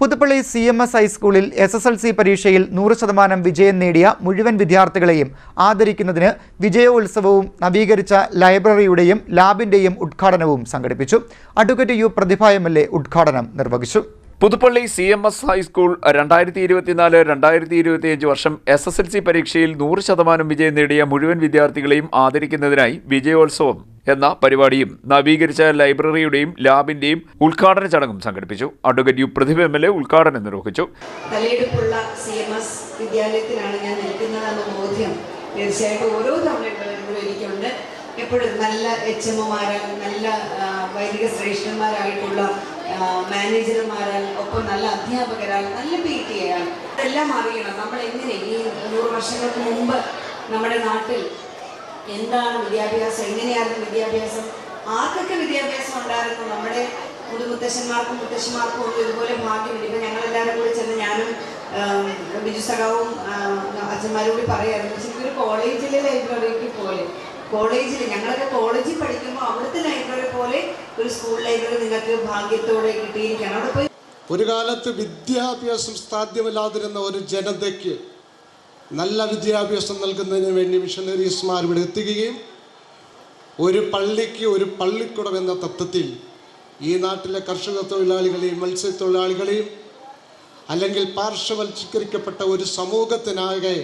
Puthuppally C M S ഹൈസ്കൂളിൽ S S L C പരീക്ഷയിൽ നൂറ് ശതമാനം വിജയം നേടിയ മുഴുവൻ വിദ്യാർത്ഥികളെയും ആദരിക്കുന്നതിന് വിജയോത്സവവും നവീകരിച്ച ലൈബ്രറിയുടെയും ലാബിന്റെയും ഉദ്ഘാടനവും സംഘടിപ്പിച്ചു. Advocate U Prathibha M L A ഉദ്ഘാടനം നിർവഹിച്ചു. Puthuppally C M S high school രണ്ടായിരത്തി ഇരുപത്തിനാല് രണ്ടായിരത്തി ഇരുപത്തിയഞ്ച് വർഷം എസ് എസ് എൽ സി പരീക്ഷയിൽ നൂറ് ശതമാനം വിജയം നേടിയ മുഴുവൻ വിദ്യാർത്ഥികളെയും ആദരിക്കുന്നതിനായി വിജയോത്സവം എന്ന പരിപാടിയും നവീകരിച്ച ലൈബ്രറിയുടെയും ലാബിന്റെയും ഉദ്ഘാടന ചടങ്ങും സംഘടിപ്പിച്ചു. Advocate U Prathibha M L A ഉദ്ഘാടനം നിർവഹിച്ചു. തലയെടുപ്പുള്ള സി വിദ്യാലയത്തിലാണ് ഞാൻ നിൽക്കുന്നതെന്ന ബോധ്യം തീർച്ചയായിട്ടും ഓരോ തവണയും എനിക്കുണ്ട്. എപ്പോഴും നല്ല എച്ച് എമ്മുമാരാൽ നല്ല വൈദിക ശ്രേഷ്ഠന്മാരായിട്ടുള്ള മാനേജർമാരാൽ ഒപ്പം നല്ല അധ്യാപകരാൽ നല്ല പി ടി ആയാൽ ഇതെല്ലാം അറിയണം. നമ്മൾ എങ്ങനെ ഈ നൂറ് വർഷങ്ങൾക്ക് മുമ്പ് നമ്മുടെ നാട്ടിൽ എന്താണ് വിദ്യാഭ്യാസം? എങ്ങനെയായിരുന്നു വിദ്യാഭ്യാസം? ആർക്കൊക്കെ വിദ്യാഭ്യാസം ഉണ്ടായിരുന്നു? നമ്മുടെ മുതുമുത്തശ്ശന്മാർക്കും മുത്തശ്ശിമാർക്കും ഒന്നും ഇതുപോലെ ഭാഗ്യമില്ല ഇപ്പം ഞങ്ങളെല്ലാവരും കൂടി ചെന്ന് ഞാനും ബിജു സഖാവും അച്ഛന്മാരും കൂടി പറയായിരുന്നു. ശരിക്കൊരു കോളേജിലെ ലൈബ്രറിക്ക് പോലെ കോളേജിൽ ഞങ്ങളൊക്കെ കോളേജിൽ പഠിക്കുമ്പോൾ അവിടുത്തെ ലൈബ്രറി പോലെ ഒരു സ്കൂൾ ലൈബ്രറി നിങ്ങൾക്ക് ഭാഗ്യത്തോടെ കിട്ടിയിരിക്കുകയാണ്. അവിടെ പോയി ഒരു കാലത്ത് വിദ്യാഭ്യാസം സാധ്യമല്ലാതിരുന്ന ഒരു ജനതയ്ക്ക് നല്ല വിദ്യാഭ്യാസം നൽകുന്നതിന് വേണ്ടി മിഷണറീസ്മാർ ഇവിടെ എത്തുകയും ഒരു പള്ളിക്ക് ഒരു പള്ളിക്കുടം എന്ന തത്വത്തിൽ ഈ നാട്ടിലെ കർഷക തൊഴിലാളികളെയും മത്സ്യത്തൊഴിലാളികളെയും അല്ലെങ്കിൽ പാർശ്വവൽക്കരിക്കപ്പെട്ട ഒരു സമൂഹത്തിനാകെ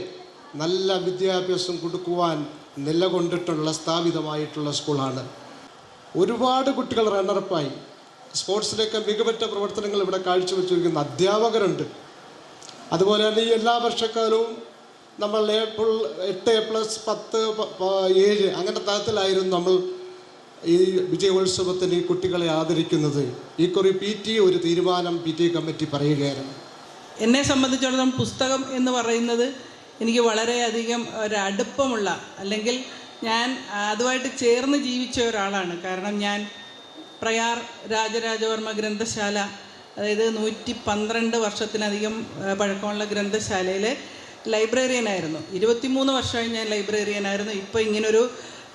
നല്ല വിദ്യാഭ്യാസം കൊടുക്കുവാൻ നിലകൊണ്ടിട്ടുള്ള സ്ഥാപിതമായിട്ടുള്ള സ്കൂളാണ്. ഒരുപാട് കുട്ടികൾ റണ്ണറപ്പായി സ്പോർട്സിലേക്ക് മികവറ്റ പ്രവർത്തനങ്ങൾ ഇവിടെ കാഴ്ചവെച്ചിരിക്കുന്ന അധ്യാപകരുണ്ട്. അതുപോലെ തന്നെ ഈ എല്ലാ വർഷക്കാലവും നമ്മൾ എ പ്ലസ് എട്ട് പ്ലസ് പത്ത് ഏഴ് അങ്ങനെ തരത്തിലായിരുന്നു നമ്മൾ ഈ വിജയോത്സവത്തിന് ഈ കുട്ടികളെ ആദരിക്കുന്നത്. ഈ കുറി പി ടി ഒരു തീരുമാനം പി ടി കമ്മിറ്റി പറയുകയായിരുന്നു എന്നെ സംബന്ധിച്ചിടത്തോളം പുസ്തകം എന്ന് പറയുന്നത് എനിക്ക് വളരെയധികം ഒരടുപ്പമുള്ള അല്ലെങ്കിൽ ഞാൻ അതുമായിട്ട് ചേർന്ന് ജീവിച്ച ഒരാളാണ്. കാരണം ഞാൻ പ്രയാർ രാജരാജവർമ്മ ഗ്രന്ഥശാല അതായത് നൂറ്റി പന്ത്രണ്ട് വർഷത്തിലധികം ആ, പഴക്കമുള്ള ഗ്രന്ഥശാലയിലെ ലൈബ്രറിയനായിരുന്നു ഇരുപത്തിമൂന്ന് വർഷമായി ഞാൻ ലൈബ്രറിയനായിരുന്നു ഇപ്പോൾ ഇങ്ങനൊരു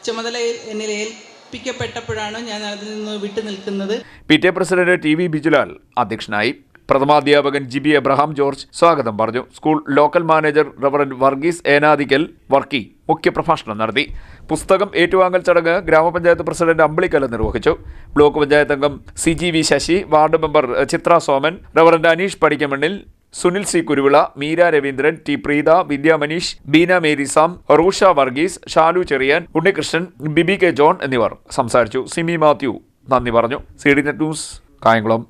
ചുമതല എന്നിൽ ഏൽപ്പിക്കപ്പെട്ടപ്പോഴാണ് ഞാൻ അതിൽ നിന്ന് വിട്ടു നിൽക്കുന്നത്. P T president T V Bijulal അധ്യക്ഷനായി പ്രഥമാധ്യാപകൻ ജി ബി എബ്രഹാം ജോർജ് സ്വാഗതം പറഞ്ഞു. School local manager reverend Varghese Enadikkal Varkey മുഖ്യപ്രഭാഷണം നടത്തി. പുസ്തകം ഏറ്റുവാങ്ങൽ ചടങ്ങ് ഗ്രാമപഞ്ചായത്ത് പ്രസിഡന്റ് അമ്പിളിക്കല നിർവഹിച്ചു. ബ്ലോക്ക് പഞ്ചായത്ത് അംഗം C G V Sasi ward member Chithra Soman reverend Aneesh Padikkamannil Sunil C. Kuruvila Meera Raveendran T. Preetha Vidya Maneesh Beena Merisam Roosha Varghese Shalu Cherian Unnikrishnan Bibi K John എന്നിവർ സംസാരിച്ചു. സിമി മാത്യു നന്ദി പറഞ്ഞു. C D net news Kayamkulam.